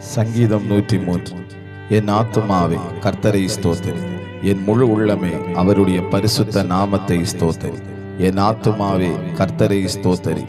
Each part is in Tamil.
சங்கீதம் நூற்றி மூன்று என் ஆத்துமாவே கர்த்தரை ஸ்தோத்திரி என் முழு உள்ளமே அவருடைய பரிசுத்த நாமத்தை ஸ்தோத்திரி என் ஆத்துமாவே கர்த்தரை ஸ்தோத்தரி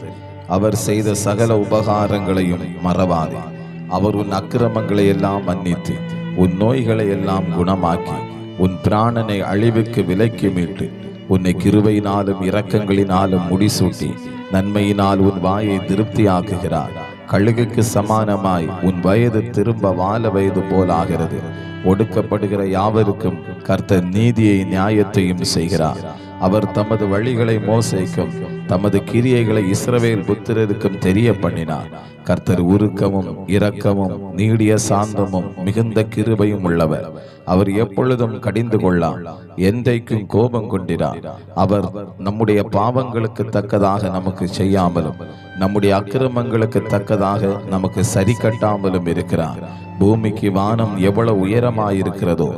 அவர் செய்த சகல உபகாரங்களையும் மறவாதே. அவர் உன் அக்கிரமங்களை எல்லாம் மன்னித்து உன் நோய்களை எல்லாம் குணமாக்கி உன் பிராணனை அழிவுக்கு விலக்கி மீட்டு உன்னை கிருவையினாலும் இரக்கங்களினாலும் முடிசூட்டி நன்மையினால் உன் வாயை திருப்தியாக்குகிறார். கழுகுக்கு சமானமாய் உன் வயது திரும்ப வாழ வயது போலாகிறது. ஒடுக்கப்படுகிற யாவருக்கும் கர்த்தர் நீதியை நியாயத்தையும் செய்கிறார். அவர் தமது வழிகளை மோசைக்கும் தமது கிரியைகளை இஸ்ரவேல் புத்திரருக்கும் தெரிய பண்ணினார் கர்த்தர் உருக்கமும் இரக்கமும் நீடிய சாந்தமும் மிகுந்த கிருபையும் உள்ளவர். அவர் எப்பொழுதும் கடிந்து கொள்ளார் என்றைக்கும் கோபம் கொண்டிரார். அவர் நம்முடைய பாவங்களுக்கு தக்கதாக நமக்கு செய்யாமலும் நம்முடைய அக்கிரமங்களுக்கு தக்கதாக நமக்கு சரி கட்டாமலும் இருக்கிறார். பூமிக்கு வானம் எவ்வளவு உயரமாயிருக்கிறதோ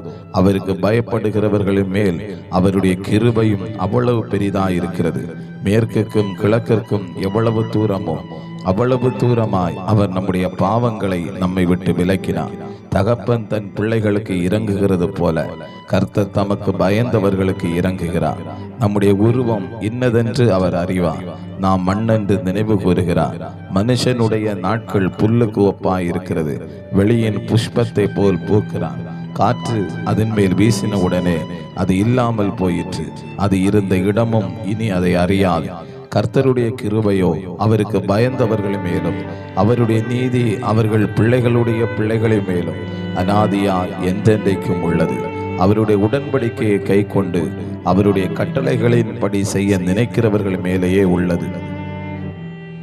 அவருக்கு பயப்படுகிறவர்களின் மேல் அவருடைய கிருபையும் அவ்வளவு பெரிதாயிருக்கிறது. மேற்கிற்கும் கிழக்கிற்கும் எவ்வளவு தூரமோ அவ்வளவு தூரமாய் அவர் நம்முடைய பாவங்களை நம்மை விட்டு விலக்கினார். தகப்பன் தன் பிள்ளைகளுக்கு இறங்குகிறது போல கர்த்தர் தமக்கு பயந்தவர்களுக்கு இறங்குகிறார். நம்முடைய உருவம் இன்னதென்று அவர் அறிவார். நாம் மண்ணென்று நினைவு கூறுகிறார். மனுஷனுடைய நாட்கள் புல்லுக்கு ஒப்பாய் இருக்கிறது வெளியின் புஷ்பத்தை போல் பூக்கிறான் காற்று அதன் மேல் வீசின உடனே அது இல்லாமல் போயிற்று. அது இருந்த இடமும் இனி அதை அறியாது. கர்த்தருடைய கிருபையோ அவருக்கு பயந்தவர்கள் மேலும் அவருடைய நீதி அவர்கள் பிள்ளைகளுடைய பிள்ளைகளை மேலும் அனாதியால் எந்தெந்தைக்கும் உள்ளது. அவருடைய உடன்படிக்கையை கை கொண்டு அவருடைய கட்டளைகளின்படி செய்ய நினைக்கிறவர்கள் மேலேயே உள்ளது.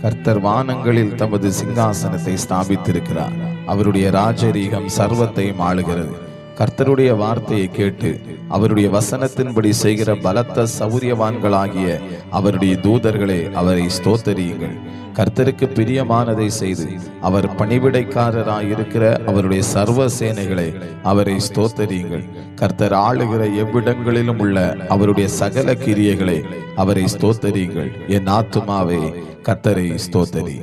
கர்த்தர் வானங்களில் தமது சிங்காசனத்தை ஸ்தாபித்திருக்கிறார். அவருடைய ராஜரீகம் சர்வத்தையும் ஆளுகிறது. கர்த்தருடைய வார்த்தையை கேட்டு அவருடைய வசனத்தின்படி செய்கிற பலத்த சௌரியவான்களாகிய அவருடைய தூதர்களே அவரை ஸ்தோத்தரியுங்கள். கர்த்தருக்கு பிரியமானதை செய்து அவர் பணிவிடைக்காரராயிருக்கிற அவருடைய சர்வ சேனைகளை அவரை ஸ்தோத்தரியுங்கள். கர்த்தர் ஆளுகிற எவ்விடங்களிலும் உள்ள அவருடைய சகல கிரியைகளை அவரை ஸ்தோத்தரியுங்கள். என் ஆத்துமாவே கர்த்தரை ஸ்தோத்தரி.